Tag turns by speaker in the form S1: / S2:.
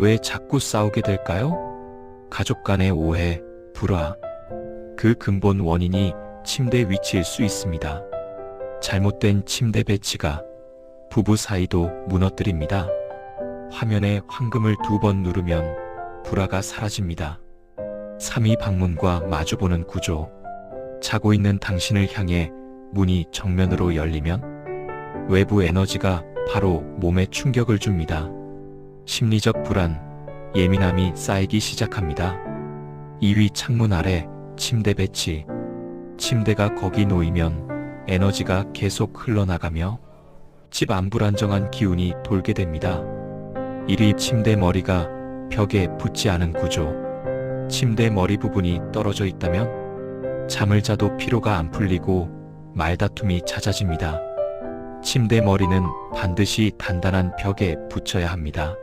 S1: 왜 자꾸 싸우게 될까요? 가족 간의 오해, 불화. 그 근본 원인이 침대 위치일 수 있습니다. 잘못된 침대 배치가 부부 사이도 무너뜨립니다. 화면에 황금을 두 번 누르면 불화가 사라집니다. 3위 방문과 마주보는 구조. 자고 있는 당신을 향해 문이 정면으로 열리면 외부 에너지가 바로 몸에 충격을 줍니다. 심리적 불안, 예민함이 쌓이기 시작합니다. 2위 창문 아래 침대 배치. 침대가 거기 놓이면 에너지가 계속 흘러나가며 집 안 불안정한 기운이 돌게 됩니다. 1위 침대 머리가 벽에 붙지 않은 구조. 침대 머리 부분이 떨어져 있다면 잠을 자도 피로가 안 풀리고 말다툼이 잦아집니다. 침대 머리는 반드시 단단한 벽에 붙여야 합니다.